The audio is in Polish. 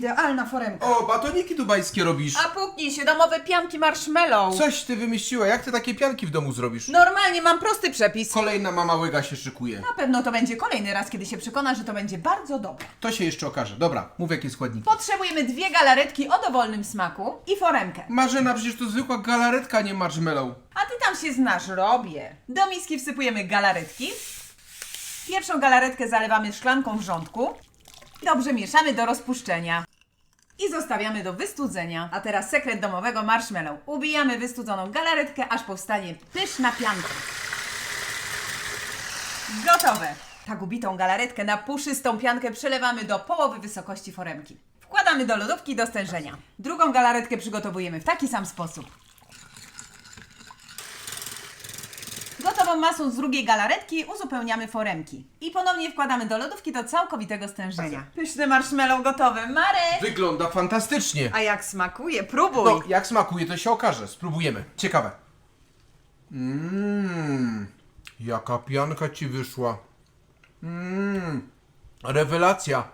Idealna foremka. O, batoniki dubajskie robisz. A puknij się, domowe pianki marshmallow. Coś ty wymyśliła, jak ty takie pianki w domu zrobisz? Normalnie mam prosty przepis. Kolejna mama łyga się szykuje. Na pewno to będzie kolejny raz, kiedy się przekona, że to będzie bardzo dobre. To się jeszcze okaże. Dobra, mów jakie składniki. Potrzebujemy dwie galaretki o dowolnym smaku i foremkę. Marzena, przecież to zwykła galaretka, nie marshmallow. A ty tam się znasz, robię. Do miski wsypujemy galaretki. Pierwszą galaretkę zalewamy szklanką wrzątku. Dobrze mieszamy do rozpuszczenia. I zostawiamy do wystudzenia. A teraz sekret domowego marshmallow. Ubijamy wystudzoną galaretkę, aż powstanie pyszna pianka. Gotowe! Tak ubitą galaretkę na puszystą piankę przelewamy do połowy wysokości foremki. Wkładamy do lodówki do stężenia. Drugą galaretkę przygotowujemy w taki sam sposób. Gotową masą z drugiej galaretki uzupełniamy foremki. I ponownie wkładamy do lodówki do całkowitego stężenia. Pyszny marshmallow gotowy. Marek! Wygląda fantastycznie. A jak smakuje? Próbuj! No, jak smakuje, to się okaże. Spróbujemy. Ciekawe. Mmm, jaka pianka ci wyszła. Mmm, rewelacja.